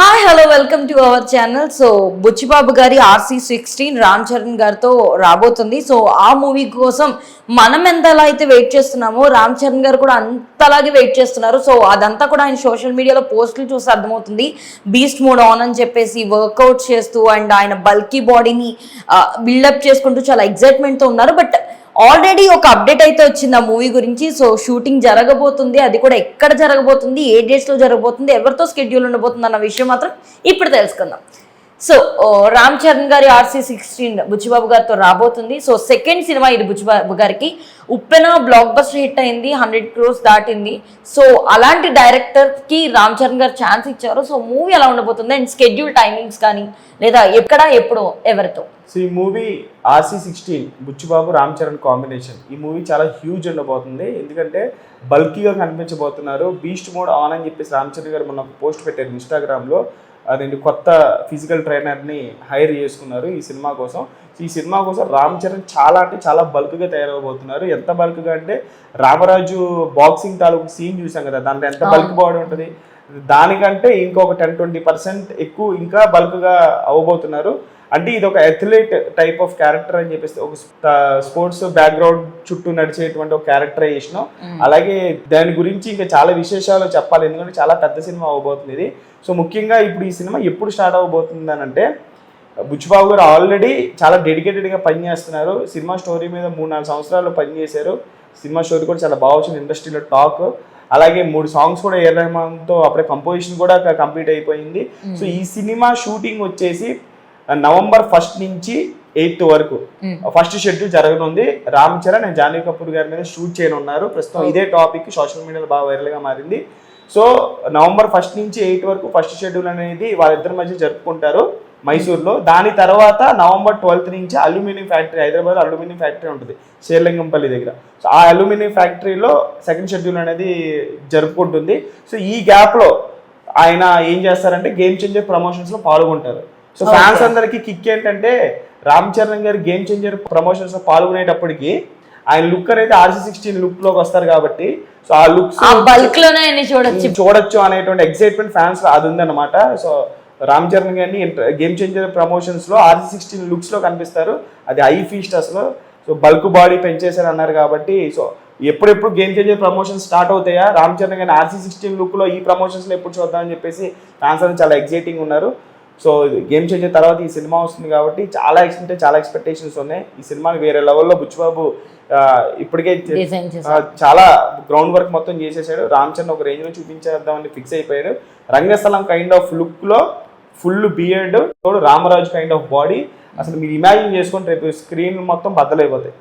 Hi hello welcome to our channel so Buchibabu గారి RC sixteen Ram Charan గారితో రాబోతుంది. So ఆ మూవీ కోసం మనం ఎంతలా అయితే వెయిట్ చేస్తున్నామో రామ్ చరణ్ గారు కూడా అంతలాగే వెయిట్ చేస్తున్నారు. సో అదంతా కూడా ఆయన సోషల్ మీడియాలో పోస్టులు చూసి అర్థమవుతుంది. బీస్ట్ మోడ్ ఆన్ అని చెప్పేసి వర్కౌట్ చేస్తూ అండ్ ఆయన బల్కీ బాడీని బిల్డప్ చేసుకుంటూ చాలా ఎగ్జైట్మెంట్తో ఉన్నారు. బట్ ఆల్రెడీ ఒక అప్డేట్ అయితే వచ్చింది ఆ మూవీ గురించి. సో షూటింగ్ జరగబోతుంది. అది కూడా ఎక్కడ జరగబోతుంది? ఏ డేట్స్లో జరగబోతుంది? ఎవరితో స్కెడ్యూల్ ఉండబోతుంది అన్న విషయం మాత్రం ఇప్పుడు తెలుసుకుందాం. సో రామ్ చరణ్ గారి ఆర్సీ సిక్స్టీన్ బుచ్చిబాబు గారితో రాబోతుంది. సో సెకండ్ సినిమా ఇది బుచ్చిబాబు గారికి. ఉప్పెన బ్లాక్ బస్టర్ హిట్ అయింది. హండ్రెడ్ క్రోర్స్ దాటింది. సో అలాంటి డైరెక్టర్కి రామ్ చరణ్ గారు ఛాన్స్ ఇచ్చారు. సో మూవీ ఎలా ఉండబోతుంది? అండ్ స్కెడ్యూల్ టైమింగ్స్ కానీ లేదా ఎక్కడ ఎప్పుడు ఎవరితో? సో ఈ movie RC sixteen Buchibabu Ram Charan combination ఈ మూవీ చాలా హ్యూజ్ ఉండబోతుంది. ఎందుకంటే బల్కీగా కనిపించబోతున్నారు. బీస్ట్ మోడ్ ఆన్ అని చెప్పేసి రామ్ చరణ్ గారు మొన్న పోస్ట్ పెట్టారు ఇన్స్టాగ్రామ్లో రెండు కొత్త ఫిజికల్ ట్రైనర్ని హైర్ చేసుకున్నారు ఈ సినిమా కోసం. ఈ సినిమా కోసం రామ్ చరణ్ చాలా అంటే చాలా బల్క్గా తయారవబోతున్నారు. ఎంత బల్క్గా అంటే రామరాజు బాక్సింగ్ తాలూకు సీన్ చూసాం కదా. దాంట్లో ఎంత బల్క్ బాడీ ఉంటుంది? దానికంటే ఇంకొక టెన్ ట్వంటీ పర్సెంట్ ఎక్కువ ఇంకా బల్క్గా అవ్వబోతున్నారు. అంటే ఇది ఒక అథ్లెట్ టైప్ ఆఫ్ క్యారెక్టర్ అని చెప్పేసి ఒక స్పోర్ట్స్ బ్యాక్గ్రౌండ్ చుట్టూ నడిచేటువంటి ఒక క్యారెక్టరైజేషన్ అలాగే దాని గురించి ఇంకా చాలా విశేషాలు చెప్పాలి. ఎందుకంటే చాలా పెద్ద సినిమా అవ్వబోతుంది ఇది. సో ముఖ్యంగా ఇప్పుడు ఈ సినిమా ఎప్పుడు స్టార్ట్ అవ్వబోతుంది అని అంటే బుచ్చిబాబు గారు ఆల్రెడీ చాలా డెడికేటెడ్గా పనిచేస్తున్నారు సినిమా స్టోరీ మీద మూడు నాలుగు సంవత్సరాలు పనిచేశారు సినిమా స్టోరీ కూడా చాలా బాగా వచ్చింది. ఇండస్ట్రీలో టాక్. అలాగే మూడు సాంగ్స్ కూడా ఏ రెహమాన్తో అప్పుడే కంపోజిషన్ కూడా కంప్లీట్ అయిపోయింది. సో ఈ సినిమా షూటింగ్ వచ్చేసి నవంబర్ ఫస్ట్ నుంచి ఎయిత్ వరకు. ఫస్ట్ షెడ్యూల్ జరగనుంది. రామ్ చరణ్ అండ్ జాన్వీ కపూర్ గారి మీద షూట్ చేయనున్నారు. ప్రస్తుతం ఇదే టాపిక్ సోషల్ మీడియాలో బాగా వైరల్గా మారింది. సో నవంబర్ ఫస్ట్ నుంచి ఎయిట్ వరకు ఫస్ట్ షెడ్యూల్ అనేది వాళ్ళిద్దరి మధ్య జరుపుకుంటారు. మైసూర్లో. దాని తర్వాత నవంబర్ ట్వెల్త్ నుంచి aluminium factory Hyderabad aluminium factory ఉంటుంది శేర్లింగంపల్లి దగ్గర. సో ఆ అల్యూమినియం ఫ్యాక్టరీలో సెకండ్ షెడ్యూల్ అనేది జరుపుకుంటుంది. సో ఈ గ్యాప్లో ఆయన ఏం చేస్తారంటే గేమ్ చేంజర్ ప్రమోషన్స్లో పాల్గొంటారు. సో ఫ్యాన్స్ అందరికి కిక్ ఏంటంటే రామ్ చరణ్ గారు గేమ్ చేంజర్ ప్రమోషన్స్లో పాల్గొనేటప్పటికి ఆయన లుక్ అనేది ఆర్సీ సిక్స్టీన్ లుక్లోకి వస్తారు కాబట్టి సో ఆ లుక్స్ బల్క్లోనే చూడొచ్చు. చూడొచ్చు అనేటువంటి ఎక్సైట్మెంట్ ఫ్యాన్స్ అది ఉందన్నమాట. సో రామ్ చరణ్ గారిని గేమ్ చేంజర్ ప్రమోషన్స్లో ఆర్సీ సిక్స్టీన్ లుక్స్లో కనిపిస్తారు. అది ఐ ఫీస్ట్ అసలు. సో బల్క్ బాడీ పెంచేశారు అన్నారు కాబట్టి సో ఎప్పుడెప్పుడు గేమ్ చేంజర్ ప్రమోషన్స్ స్టార్ట్ అవుతాయా? రామ్ చరణ్ గారిని ఆర్సీ సిక్స్టీన్ లుక్లో ఈ ప్రమోషన్స్లో ఎప్పుడు చూద్దామని చెప్పేసి ఫ్యాన్స్ అందరూ చాలా ఎక్సైటింగ్ ఉన్నారు. సో గేమ్ చేంజర్ తర్వాత ఈ సినిమా వస్తుంది కాబట్టి చాలా అంటే చాలా ఎక్స్పెక్టేషన్స్ ఉన్నాయి. ఈ సినిమాని వేరే లెవెల్లో బుచ్చిబాబు ఇప్పటికే చాలా గ్రౌండ్ వర్క్ మొత్తం చేసేసాడు. రామ్ చరణ్ ఒక రేంజ్లో చూపించేద్దామని ఫిక్స్ అయిపోయాడు. రంగస్థలం కైండ్ ఆఫ్ లుక్లో full beard Ramaraju kind of body అసలు మీరు ఇమాజిన్ చేసుకుంటే రేపు స్క్రీన్ మొత్తం బద్దలైపోతాయి.